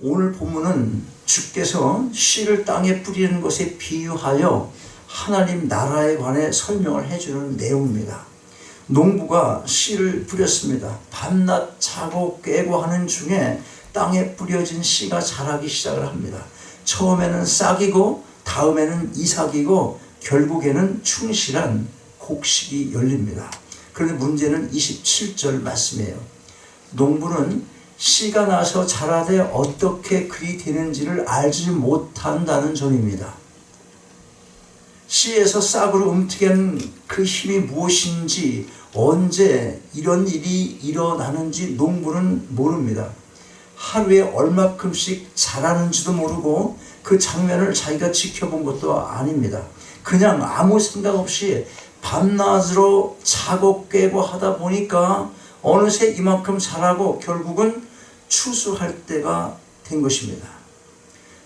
오늘 본문은 주께서 씨를 땅에 뿌리는 것에 비유하여 하나님 나라에 관해 설명을 해주는 내용입니다. 농부가 씨를 뿌렸습니다. 밤낮 자고 깨고 하는 중에 땅에 뿌려진 씨가 자라기 시작을 합니다. 처음에는 싹이고 다음에는 이삭이고 결국에는 충실한 곡식이 열립니다. 그런데 문제는 27절 말씀이에요. 농부는 씨가 나서 자라되 어떻게 그리 되는지를 알지 못한다는 점입니다. 씨에서 싹으로 움트게는 그 힘이 무엇인지 언제 이런 일이 일어나는지 농부는 모릅니다. 하루에 얼마큼씩 자라는지도 모르고 그 장면을 자기가 지켜본 것도 아닙니다. 그냥 아무 생각 없이 밤낮으로 자고 깨고 하다 보니까 어느새 이만큼 자라고 결국은 추수할 때가 된 것입니다.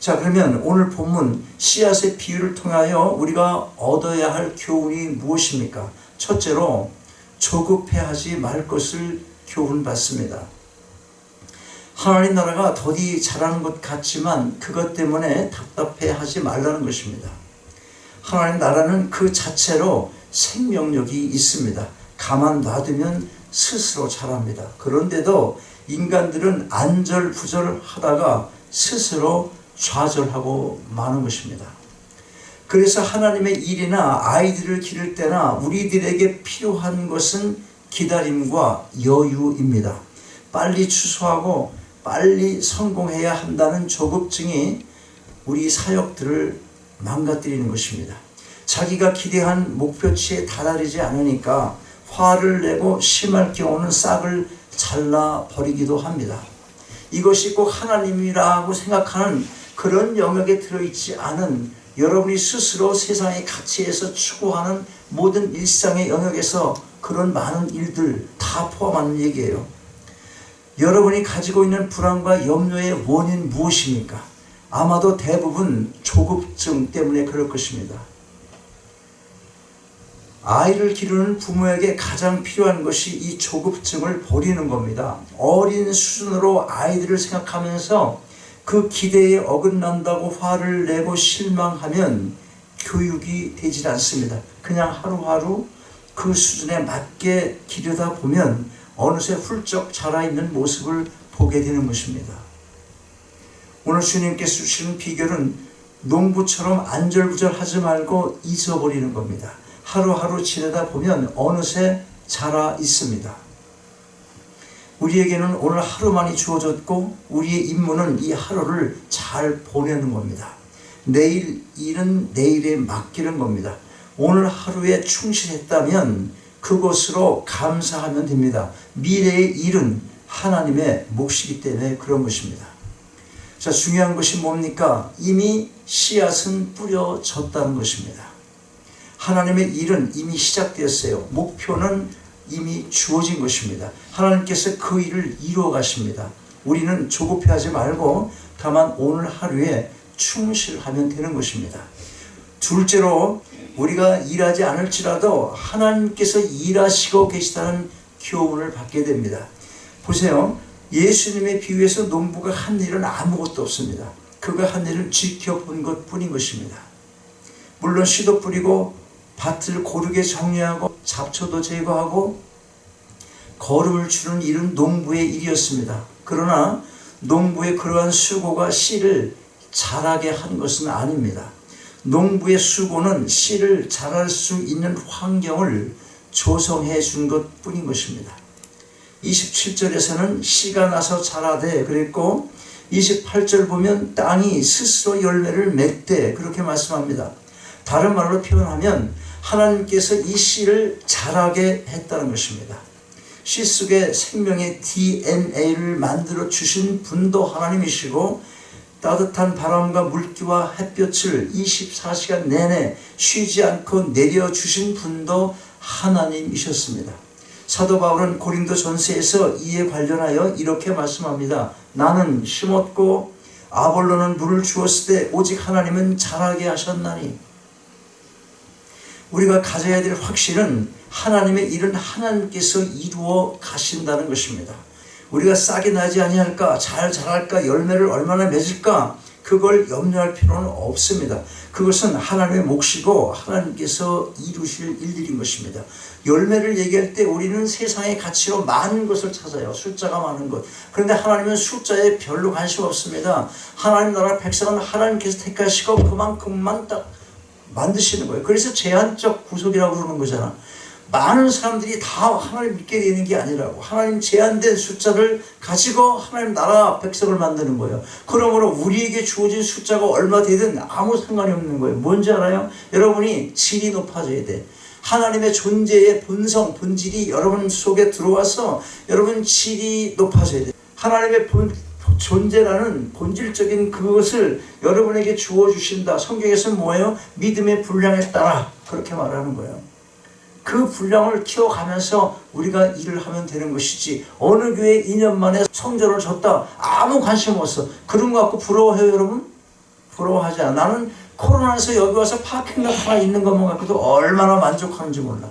자, 그러면 오늘 본문 씨앗의 비유를 통하여 우리가 얻어야 할 교훈이 무엇입니까? 첫째로 조급해하지 말 것을 교훈 받습니다. 하나님 나라가 더디 자라는 것 같지만 그것 때문에 답답해하지 말라는 것입니다. 하나님 나라는 그 자체로 생명력이 있습니다. 가만 놔두면 스스로 자랍니다. 그런데도 인간들은 안절부절하다가 스스로 좌절하고 마는 것입니다. 그래서 하나님의 일이나 아이들을 기를 때나 우리들에게 필요한 것은 기다림과 여유입니다. 빨리 추수하고 빨리 성공해야 한다는 조급증이 우리 사역들을 망가뜨리는 것입니다. 자기가 기대한 목표치에 다다르지 않으니까 화를 내고 심할 경우는 싹을 잘라 버리기도 합니다. 이것이 꼭 하나님이라고 생각하는 그런 영역에 들어있지 않은 여러분이 스스로 세상의 가치에서 추구하는 모든 일상의 영역에서 그런 많은 일들 다 포함하는 얘기예요. 여러분이 가지고 있는 불안과 염려의 원인 무엇입니까? 아마도 대부분 조급증 때문에 그럴 것입니다. 아이를 기르는 부모에게 가장 필요한 것이 이 조급증을 버리는 겁니다. 어린 수준으로 아이들을 생각하면서 그 기대에 어긋난다고 화를 내고 실망하면 교육이 되질 않습니다. 그냥 하루하루 그 수준에 맞게 기르다 보면 어느새 훌쩍 자라있는 모습을 보게 되는 것입니다. 오늘 주님께서 주시는 비결은 농부처럼 안절부절하지 말고 잊어버리는 겁니다. 하루하루 지내다 보면 어느새 자라 있습니다. 우리에게는 오늘 하루만이 주어졌고 우리의 임무는 이 하루를 잘 보내는 겁니다. 내일 일은 내일에 맡기는 겁니다. 오늘 하루에 충실했다면 그것으로 감사하면 됩니다. 미래의 일은 하나님의 몫이기 때문에 그런 것입니다. 자, 중요한 것이 뭡니까? 이미 씨앗은 뿌려졌다는 것입니다. 하나님의 일은 이미 시작되었어요. 목표는 이미 주어진 것입니다. 하나님께서 그 일을 이루어 가십니다. 우리는 조급해하지 말고 다만 오늘 하루에 충실하면 되는 것입니다. 둘째로 우리가 일하지 않을지라도 하나님께서 일하시고 계시다는 교훈을 받게 됩니다. 보세요. 예수님의 비유에서 농부가 한 일은 아무것도 없습니다. 그가 한 일은 지켜본 것 뿐인 것입니다. 물론 씨도 뿌리고 밭을 고르게 정리하고 잡초도 제거하고 거름을 주는 일은 농부의 일이었습니다. 그러나 농부의 그러한 수고가 씨를 자라게 한 것은 아닙니다. 농부의 수고는 씨를 자랄 수 있는 환경을 조성해 준 것 뿐인 것입니다. 27절에서는 씨가 나서 자라되 그랬고 28절 보면 땅이 스스로 열매를 맺되 그렇게 말씀합니다. 다른 말로 표현하면 하나님께서 이 씨를 자라게 했다는 것입니다. 씨 속에 생명의 DNA를 만들어 주신 분도 하나님이시고 따뜻한 바람과 물기와 햇볕을 24시간 내내 쉬지 않고 내려 주신 분도 하나님이셨습니다. 사도 바울은 고린도 전서에서 이에 관련하여 이렇게 말씀합니다. 나는 심었고 아볼로는 물을 주었을 때 오직 하나님은 자라게 하셨나니 우리가 가져야 될 확신은 하나님의 일은 하나님께서 이루어 가신다는 것입니다. 우리가 싹이 나지 아니할까, 잘 자랄까, 열매를 얼마나 맺을까, 그걸 염려할 필요는 없습니다. 그것은 하나님의 몫이고 하나님께서 이루실 일들인 것입니다. 열매를 얘기할 때 우리는 세상의 가치로 많은 것을 찾아요. 숫자가 많은 것. 그런데 하나님은 숫자에 별로 관심 없습니다. 하나님 나라 백성은 하나님께서 택하시고 그만큼만 딱 만드시는 거예요. 그래서 제한적 구속이라고 그러는 거잖아. 많은 사람들이 다 하나님 믿게 되는 게 아니라고 하나님 제한된 숫자를 가지고 하나님 나라 백성을 만드는 거예요. 그러므로 우리에게 주어진 숫자가 얼마 되든 아무 상관이 없는 거예요. 뭔지 알아요? 여러분이 질이 높아져야 돼. 하나님의 존재의 본성, 본질이 여러분 속에 들어와서 여러분 질이 높아져야 돼. 하나님의 본, 존재라는 본질적인 그것을 여러분에게 주어 주신다. 성경에서는 뭐예요? 믿음의 분량에 따라 그렇게 말하는 거예요. 그 분량을 키워가면서 우리가 일을 하면 되는 것이지 어느 교회 2년 만에 성전을 줬다 아무 관심 없어 그런 거 갖고 부러워해요 여러분? 부러워하지 않아 나는 코로나에서 여기 와서 파킹lot 하나 있는 것만 갖고도 얼마나 만족하는지 몰라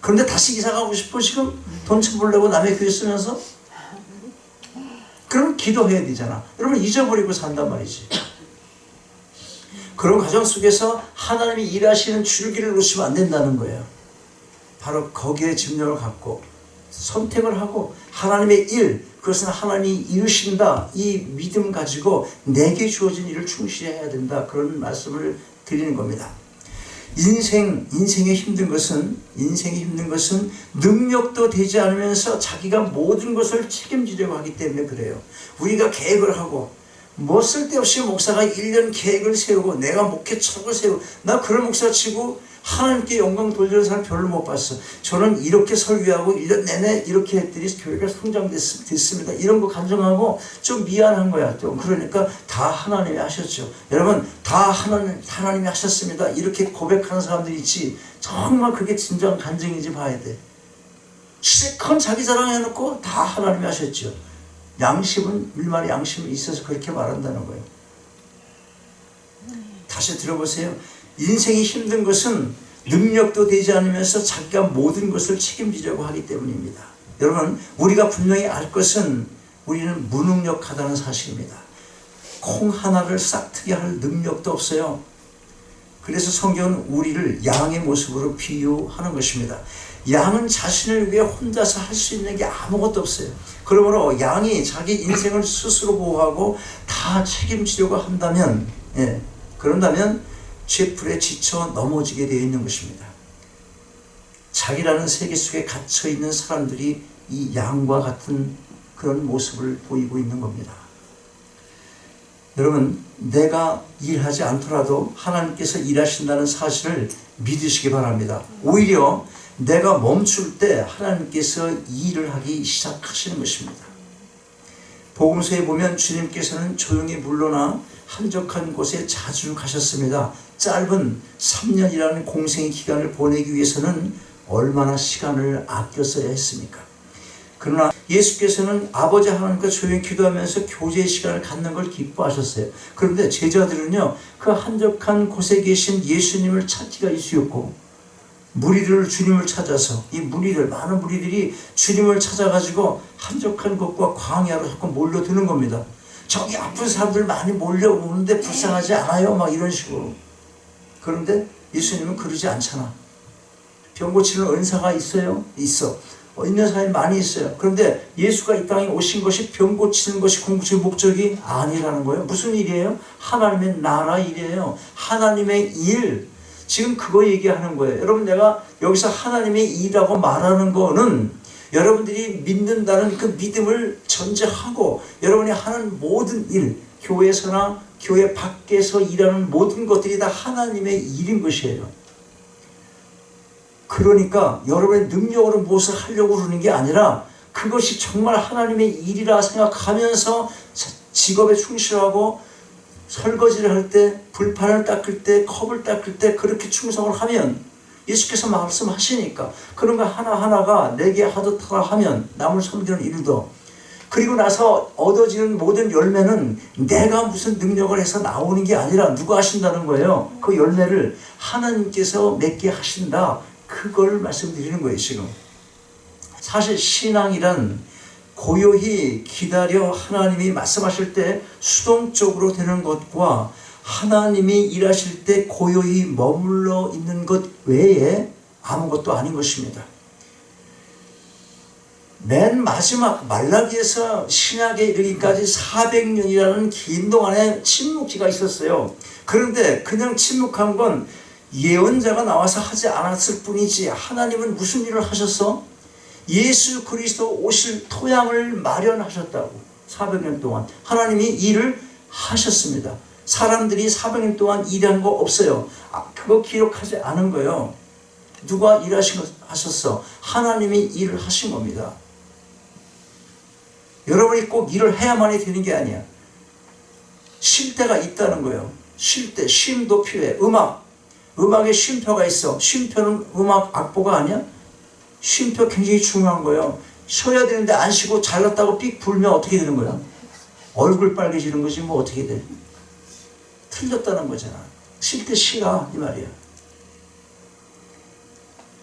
그런데 다시 이사 가고 싶어 지금 돈 쳐보려고 남의 교회 쓰면서 그럼 기도해야 되잖아. 여러분 잊어버리고 산단 말이지. 그런 과정 속에서 하나님이 일하시는 줄기를 놓치면 안 된다는 거예요. 바로 거기에 집념을 갖고 선택을 하고 하나님의 일 그것은 하나님이 이루신다 이 믿음 가지고 내게 주어진 일을 충실히 해야 된다. 그런 말씀을 드리는 겁니다. 인생 인생의 힘든 것은 인생의 힘든 것은 능력도 되지 않으면서 자기가 모든 것을 책임지려고 하기 때문에 그래요. 우리가 계획을 하고 뭐 쓸데없이 목사가 1년 계획을 세우고 내가 목회책을 세우고 나 그런 목사 치고 하나님께 영광 돌리는 사람 별로 못 봤어. 저는 이렇게 설교하고 1년 내내 이렇게 했더니 교회가 성장됐습니다. 이런 거 감정하고 좀 미안한 거야. 좀 그러니까 다 하나님이 하셨죠. 여러분 다 하나님, 하나님이 하셨습니다. 이렇게 고백하는 사람들이 있지. 정말 그게 진정 간증인지 봐야 돼. 실컷 자기 자랑해놓고 다 하나님이 하셨죠. 양심은 일말의 양심이 있어서 그렇게 말한다는 거예요. 다시 들어보세요. 인생이 힘든 것은 능력도 되지 않으면서 자기가 모든 것을 책임지려고 하기 때문입니다. 여러분, 우리가 분명히 알 것은 우리는 무능력하다는 사실입니다. 콩 하나를 싹트게 할 능력도 없어요. 그래서 성경은 우리를 양의 모습으로 비유하는 것입니다. 양은 자신을 위해 혼자서 할 수 있는 게 아무것도 없어요. 그러므로 양이 자기 인생을 스스로 보호하고 다 책임지려고 한다면, 예, 그런다면 쥐풀에 지쳐 넘어지게 되어 있는 것입니다. 자기라는 세계 속에 갇혀 있는 사람들이 이 양과 같은 그런 모습을 보이고 있는 겁니다. 여러분, 내가 일하지 않더라도 하나님께서 일하신다는 사실을 믿으시기 바랍니다. 오히려 내가 멈출 때 하나님께서 일을 하기 시작하시는 것입니다. 복음서에 보면 주님께서는 조용히 물러나 한적한 곳에 자주 가셨습니다. 짧은 3년이라는 공생의 기간을 보내기 위해서는 얼마나 시간을 아껴 써야 했습니까? 그러나 예수께서는 아버지 하나님과 조용히 기도하면서 교제의 시간을 갖는 걸 기뻐하셨어요. 그런데 제자들은요, 그 한적한 곳에 계신 예수님을 찾기가 이수였고, 무리들 주님을 찾아서 이 무리들 많은 무리들이 주님을 찾아가지고 한적한 곳과 광야로 자꾸 몰려드는 겁니다. 저기 아픈 사람들 많이 몰려오는데 불쌍하지 않아요? 막 이런 식으로. 그런데 예수님은 그러지 않잖아. 병 고치는 은사가 있어요? 있어. 어, 있는 사람이 많이 있어요. 그런데 예수가 이 땅에 오신 것이 병 고치는 것이 궁극적 목적이 아니라는 거예요. 무슨 일이에요? 하나님의 나라 일이에요. 하나님의 일. 지금 그거 얘기하는 거예요. 여러분 내가 여기서 하나님의 일이라고 말하는 거는 여러분들이 믿는다는 그 믿음을 전제하고 여러분이 하는 모든 일, 교회에서나 교회 밖에서 일하는 모든 것들이 다 하나님의 일인 것이에요. 그러니까 여러분의 능력으로 무엇을 하려고 그러는 게 아니라 그것이 정말 하나님의 일이라 생각하면서 직업에 충실하고 설거지를 할 때, 불판을 닦을 때, 컵을 닦을 때 그렇게 충성을 하면 예수께서 말씀하시니까 그런 거 하나하나가 내게 하듯 하라 하면 남을 섬기는 일도 그리고 나서 얻어지는 모든 열매는 내가 무슨 능력을 해서 나오는 게 아니라 누가 하신다는 거예요. 그 열매를 하나님께서 맺게 하신다. 그걸 말씀드리는 거예요, 지금. 사실 신앙이란 고요히 기다려 하나님이 말씀하실 때 수동적으로 되는 것과 하나님이 일하실 때 고요히 머물러 있는 것 외에 아무것도 아닌 것입니다. 맨 마지막 말라기에서 신약에 이르기까지 400년이라는 긴 동안의 침묵기가 있었어요. 그런데 그냥 침묵한 건 예언자가 나와서 하지 않았을 뿐이지 하나님은 무슨 일을 하셨어? 예수 그리스도 오실 토양을 마련하셨다고 400년 동안 하나님이 일을 하셨습니다. 사람들이 400년 동안 일한 거 없어요. 아, 그거 기록하지 않은 거예요. 누가 일하신 거 하셨어? 하나님이 일을 하신 겁니다. 여러분이 꼭 일을 해야만이 되는 게 아니야. 쉴 때가 있다는 거예요. 쉴 때, 쉼도 필요해. 음악. 음악에 쉼표가 있어. 쉼표는 음악 악보가 아니야? 쉼표 굉장히 중요한 거예요. 쉬어야 되는데 안 쉬고 잘났다고 삑 불면 어떻게 되는 거야? 얼굴 빨개지는 거지 뭐 어떻게 돼? 틀렸다는 거잖아. 쉴 때 쉬라 이 말이야.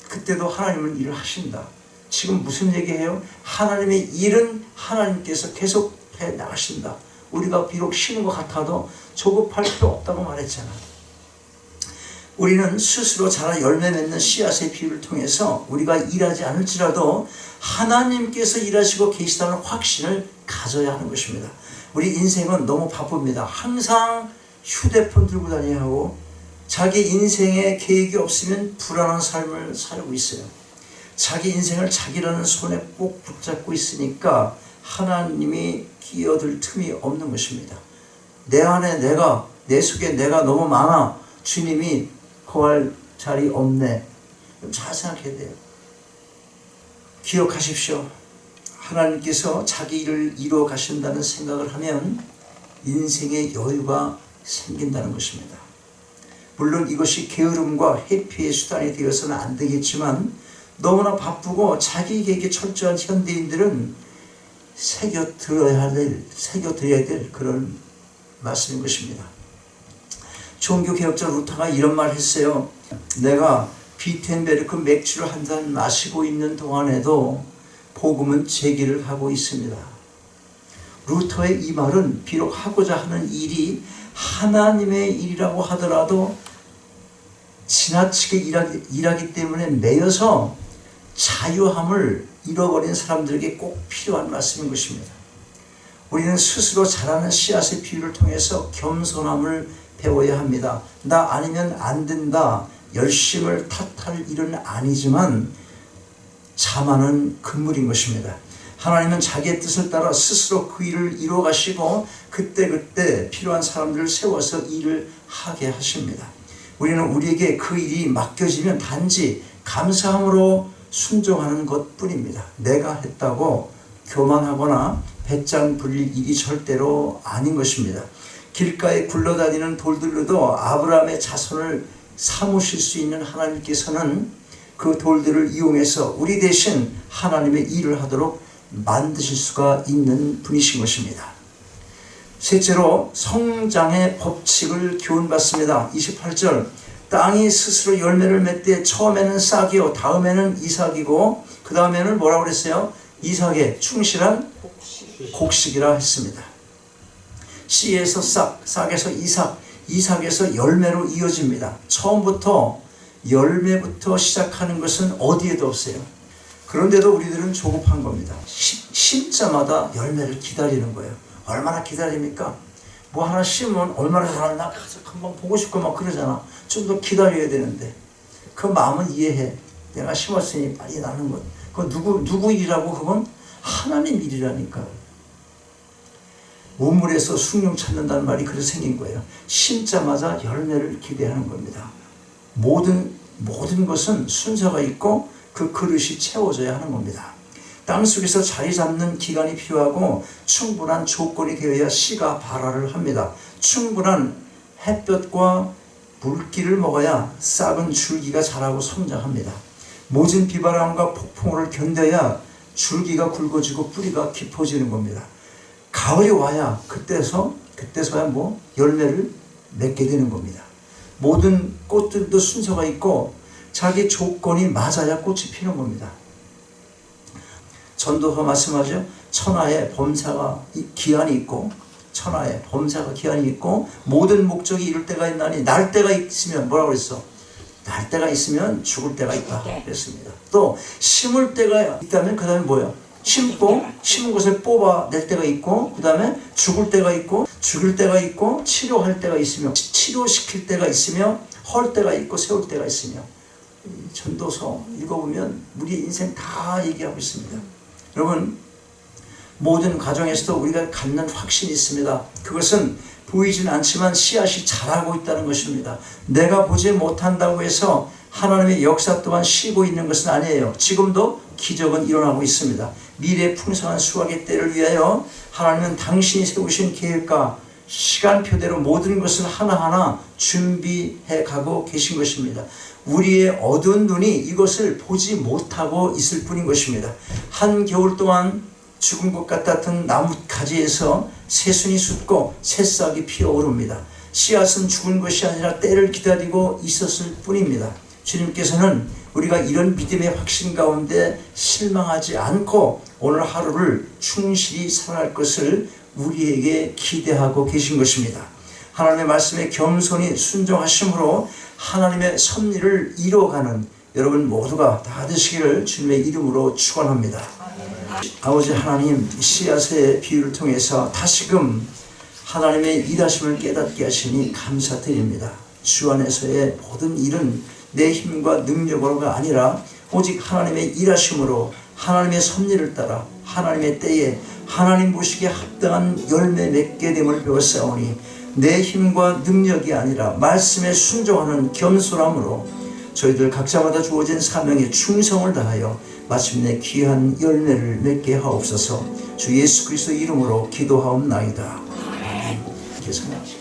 그때도 하나님은 일을 하신다. 지금 무슨 얘기해요? 하나님의 일은 하나님께서 계속 해 나가신다. 우리가 비록 쉬는 것 같아도 조급할 필요 없다고 말했잖아. 우리는 스스로 자라 열매 맺는 씨앗의 비유를 통해서 우리가 일하지 않을지라도 하나님께서 일하시고 계시다는 확신을 가져야 하는 것입니다. 우리 인생은 너무 바쁩니다. 항상 휴대폰 들고 하고 자기 인생에 계획이 없으면 불안한 삶을 살고 있어요. 자기 인생을 자기라는 손에 꼭 붙잡고 있으니까 하나님이 끼어들 틈이 없는 것입니다. 내 안에 내가, 내 속에 내가 너무 많아. 주님이 거할 자리 없네. 잘 생각해야 돼요. 기억하십시오. 하나님께서 자기 일을 이루어 가신다는 생각을 하면 인생의 여유가 생긴다는 것입니다. 물론 이것이 게으름과 회피의 수단이 되어서는 안 되겠지만 너무나 바쁘고 자기 계획에 철저한 현대인들은 새겨 들어야 될, 새겨 드려야 될 그런 말씀인 것입니다. 종교 개혁자 루터가 이런 말 했어요. 내가 비텐베르크 맥주를 한 잔 마시고 있는 동안에도 복음은 제기를 하고 있습니다. 루터의 이 말은 비록 하고자 하는 일이 하나님의 일이라고 하더라도 지나치게 일하기, 일하기 때문에 매여서 자유함을 잃어버린 사람들에게 꼭 필요한 말씀인 것입니다. 우리는 스스로 자라는 씨앗의 비유를 통해서 겸손함을 배워야 합니다. 나 아니면 안 된다. 열심을 탓할 일은 아니지만 자만은 금물인 것입니다. 하나님은 자기의 뜻을 따라 스스로 그 일을 이루어 가시고 그때그때 필요한 사람들을 세워서 일을 하게 하십니다. 우리는 우리에게 그 일이 맡겨지면 단지 감사함으로 순종하는 것 뿐입니다. 내가 했다고 교만하거나 배짱 불릴 일이 절대로 아닌 것입니다. 길가에 굴러다니는 돌들로도 아브라함의 자손을 삼으실 수 있는 하나님께서는 그 돌들을 이용해서 우리 대신 하나님의 일을 하도록 만드실 수가 있는 분이신 것입니다. 셋째로 성장의 법칙을 교훈받습니다. 28절 땅이 스스로 열매를 맺되 처음에는 싹이요 다음에는 이삭이고 그 다음에는 뭐라고 그랬어요? 이삭의 충실한 곡식이라 했습니다. 씨에서 싹, 싹에서 이삭, 이삭에서 열매로 이어집니다. 처음부터 열매부터 시작하는 것은 어디에도 없어요. 그런데도 우리들은 조급한 겁니다. 심자마다 열매를 기다리는 거예요. 얼마나 기다립니까? 뭐 하나 심으면 얼마나 잘하나 금방 보고 싶고 막 그러잖아. 좀 더 기다려야 되는데 그 마음은 이해해. 내가 심었으니 빨리 나는 것. 그 누구 누구 일이라고 그건 하나님 일이라니까. 우물에서 숭늉 찾는다는 말이 그래서 생긴 거예요. 심자마자 열매를 기대하는 겁니다. 모든 모든 것은 순서가 있고 그 그릇이 채워져야 하는 겁니다. 땅 속에서 자리 잡는 기간이 필요하고 충분한 조건이 되어야 씨가 발화를 합니다. 충분한 햇볕과 물기를 먹어야 싹은 줄기가 자라고 성장합니다. 모진 비바람과 폭풍을 견뎌야 줄기가 굵어지고 뿌리가 깊어지는 겁니다. 가을이 와야 그때서 그때서야 뭐 열매를 맺게 되는 겁니다. 모든 꽃들도 순서가 있고 자기 조건이 맞아야 꽃이 피는 겁니다. 전도서 말씀하죠. 천하에 범사가 이- 기한이 있고 천하에 범사가 기한이 있고 모든 목적이 이룰 때가 있나니 날 때가 있으면 뭐라고 그랬어? 날 때가 있으면 죽을 때가 있다 그랬습니다. 또 심을 때가 있다면 그 다음에 뭐예요? 심고 심은 것을 뽑아낼 때가 있고 그 다음에 죽을 때가 있고 죽을 때가 있고 치료할 때가 있으며 치- 치료시킬 때가 있으며 헐 때가 있고 세울 때가 있으며 이 전도서 읽어보면 우리 인생 다 얘기하고 있습니다. 여러분 모든 가정에서도 우리가 갖는 확신이 있습니다. 그것은 보이진 않지만 씨앗이 자라고 있다는 것입니다. 내가 보지 못한다고 해서 하나님의 역사 또한 쉬고 있는 것은 아니에요. 지금도 기적은 일어나고 있습니다. 미래 풍성한 수확의 때를 위하여 하나님은 당신이 세우신 계획과 시간표대로 모든 것을 하나하나 준비해 가고 계신 것입니다. 우리의 어두운 눈이 이것을 보지 못하고 있을 뿐인 것입니다. 한 겨울 동안 죽은 것 같았던 나무 가지에서 새순이 솟고 새싹이 피어오릅니다. 씨앗은 죽은 것이 아니라 때를 기다리고 있었을 뿐입니다. 주님께서는 우리가 이런 믿음의 확신 가운데 실망하지 않고 오늘 하루를 충실히 살아갈 것을 우리에게 기대하고 계신 것입니다. 하나님의 말씀에 겸손히 순종하심으로 하나님의 섭리를 이루어가는 여러분 모두가 다 되시기를 주님의 이름으로 축원합니다. 아버지 하나님 씨앗의 비유를 통해서 다시금 하나님의 일하심을 깨닫게 하시니 감사드립니다. 주 안에서의 모든 일은 내 힘과 능력으로가 아니라 오직 하나님의 일하심으로 하나님의 섭리를 따라 하나님의 때에 하나님 보시기에 합당한 열매 맺게 됨을 배웠사오니 내 힘과 능력이 아니라 말씀에 순종하는 겸손함으로 저희들 각자마다 주어진 사명에 충성을 다하여 마침내 귀한 열매를 맺게 하옵소서 주 예수 그리스도 이름으로 기도하옵나이다. 아멘. 계속하시겠습니다.